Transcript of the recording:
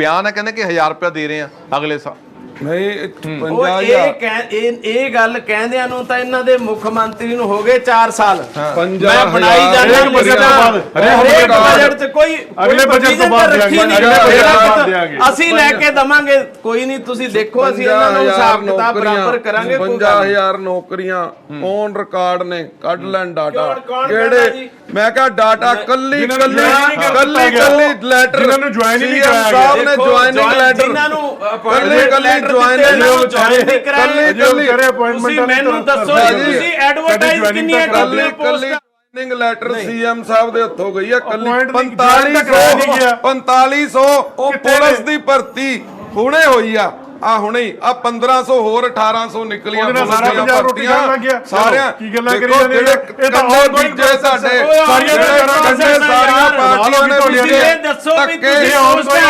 ਬਿਆਨ ਹੈ ਕਹਿੰਦੇ ਕਿ 1000 ਰੁਪਏ ਦੇ ਰਹੇ ਆ ਅਗਲੇ ਸਾਲ। ਨਹੀਂ ਉਹ 50000 ਇਹ ਕਹਿ- ਇਹ ਇਹ ਗੱਲ ਕਹਿੰਦਿਆਂ ਨੂੰ ਤਾਂ ਇਹਨਾਂ ਦੇ ਮੁੱਖ ਮੰਤਰੀ ਨੂੰ ਹੋ ਗਏ 4 ਸਾਲ। ਮੈਂ 50000 ਬਣਾਈ ਜਾਂਦਾ ਹਰੇਕ ਬਜਟ ਤੋਂ ਬਾਅਦ, ਹਰੇਕ ਹਰੇਕ ਬਜਟ ਬਜਟ 'ਚ ਕੋਈ ਅਗਲੇ ਕੋਈ ਬਜਟ ਤੋਂ provision ਬਾਅਦ ਤਾਂ ਰੱਖੀ ਦਿਆਂਗੇ, ਨਹੀਂ ਅਗਲੇ ਬਜਟ ਜਿਹੜਾ ਤੋਂ ਬਾਅਦ ਕੁਛ ਦਿਆਂਗੇ। ਅਸੀਂ ਲੈ ਕੇ ਦਵਾਂਗੇ। ਕੋਈ ਨਹੀਂ ਤੁਸੀਂ ਦੇਖੋ ਅਸੀਂ ਇਹਨਾਂ ਨੂੰ ਹਿਸਾਬ ਕਿਤਾਬ ਬਰਾਬਰ ਕਰਾਂਗੇ ਕੋਈ ਗੱਲ ਨਹੀਂ। 50000 ਨੌਕਰੀਆਂ ਔਨ ਰਿਕਾਰਡ ਨੇ। ਕੱਢ ਲੈਣ ਡਾਟਾ ਕੌਣ- ਕੌਣ ਕਹਿੰਦਾ ਜੀ? ਮੈਂ ਕਿਹਾ ਡਾਟਾ ਕੱਲੀ ਜਿਨ੍ਹਾਂ ਨੂੰ ਕੱਲੀ join ਕੱਲੀ ਕੱਲੀ ਗਿਆ। ਲੈਟਰ ਜਿਨ੍ਹਾਂ ਨੂੰ join ਹੀ ਨਹੀਂ ਕਰਾਇਆ ਸਾਹਿਬ ਨੇ ਦੇਖੋ, ਜੁਆਇਨਿੰਗ join- ਲੈਟਰ ਜਿਨ੍ਹਾਂ ਨੂੰ ਕੱਲੀ appointment ਕੱਲੀ letter ਇਹਨਾਂ ਨੂੰ ਜੋ join ਨਹੀਂ ਕਰਾਇਆ। ਕਰੇ ਵਾਲੀ ਮੈਨੂੰ ਦੱਸੋ ਤੁਸੀਂ ਐਡਵਰਟਾਈਜ਼ ਕਿੰਨੀਆਂ ਤਾਂ ਕੱਲੀ ਕੱਲੀ ਜੁਆਇਨਿੰਗ ਲੈਟਰ ਸੀਐਮ ਸਾਹਿਬ ਦੇ ਹੱਥੋਂ ਗਈ ਆ ਕੱਲੀ Appoint ਨਹੀਂ- join ਤਾਂ ਕਰਾਇਆ ਨਹੀਂ 4500 ਗਿਆ। 4500 ਉਹ ਪੁਲਿਸ? ਦੀ ਭਰਤੀ ਹੁਣੇ ਹੋਈ ਆ ਆ ਹੁਣੇ ਹੀ ਆ 1500 ਹੋਰ 1800 ਨਿਕਲੀਆਂ ਉਹਦੇ ਨਾਲ ਪੁਲਿਸ ਸਾਰਾ ਦੀਆਂ ਪੰਜਾਬ ਰੋਟੀ ਭਰਤੀਆਂ। ਸਾਰਿਆਂ ਕੀ ਗੱਲਾਂ ਕਰੀ ਜਾਂਦੇ ਇਹ ਤਾਂ ਬੀਜੇ process ਸਾਡੇ ਹੈ। ਸਾਰੀਆਂ ਹੈ ਸਾਰੀਆਂ। ਪਾਰਟੀਆਂ ਨੇ ਦੱਸੋ ਵੀ ਤੁਸੀਂ ਉਸ ਤੇ